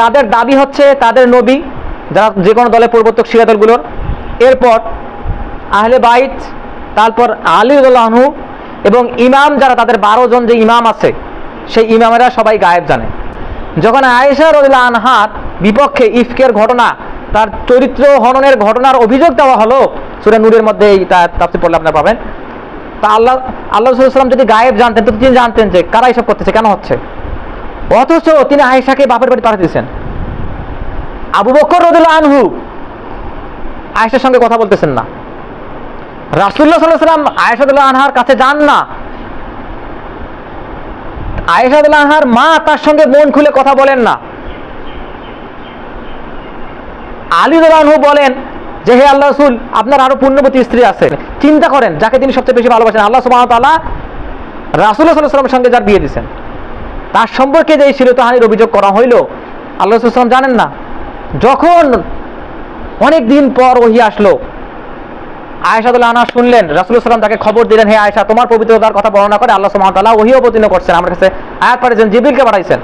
তাদের দাবি হচ্ছে তাদের নবী, যারা যে কোনো দলের পূর্বর্তক শিয়া দলগুলোর। এরপর আহলে বাইত, তারপর আলী আনহু এবং ইমাম যারা, তাদের বারো জন যে ইমাম আছে, সেই ইমামেরা সবাই গায়েব জানে। যখন আয়েশা রদিল্লা আনহার বিপক্ষে ইফকের ঘটনা, তার চরিত্র হননের ঘটনার অভিযোগ দেওয়া হলো, সুরে নূরের মধ্যে এই তাফসির পড়লে আপনারা পাবেন। তা আল্লাহ আল্লাহ সাল্লাম যদি গায়েব জানতেন তো তিনি জানতেন যে কারা এসব করতেছে, কেন হচ্ছে? অথচ তিনি আয়েশাকে বাপের বাড়ি পাঠিয়ে দিয়েছেন। আবু বকর রদুল্লাহ আনহু আয়েশার সঙ্গে কথা বলতেছেন না। রাসুল্লাহ সাল্লাহ সাল্লাম আয়েশাদুল্লাহ আনহার কাছে যান না। আয়েশাদুল্লাহ আনহার মা তার সঙ্গে মন খুলে কথা বলেন না। আলী আনহু বলেন যে, হে আল্লাহ রসুল, আপনার আরও পুণ্যবতী স্ত্রী আছে। চিন্তা করেন, যাকে তিনি সবচেয়ে বেশি ভালোবাসেন, আল্লাহ সুবাহ রাসুল্লাহ সাল্লাহ সঙ্গে যার বিয়ে দিয়েছেন। তার সম্পর্কে যে শিরতাহানির অভিযোগ করা হইল, আল্লাহ সাল্লাম জানেন না। যখন অনেক দিন পর ওহি আসলো আয়সাদ আনা শুনলেন রাসুল সাল্লাম তাকে খবর দিলেন, হে আয়েশা, তোমার পবিত্রতার কথা বর্ণনা করে আল্লাহ তাআলা ওহি অবতীর্ণ করছেন। আমার কাছে আয়াত পাঠিয়েছেন জিবিলকে পাঠাইছেন।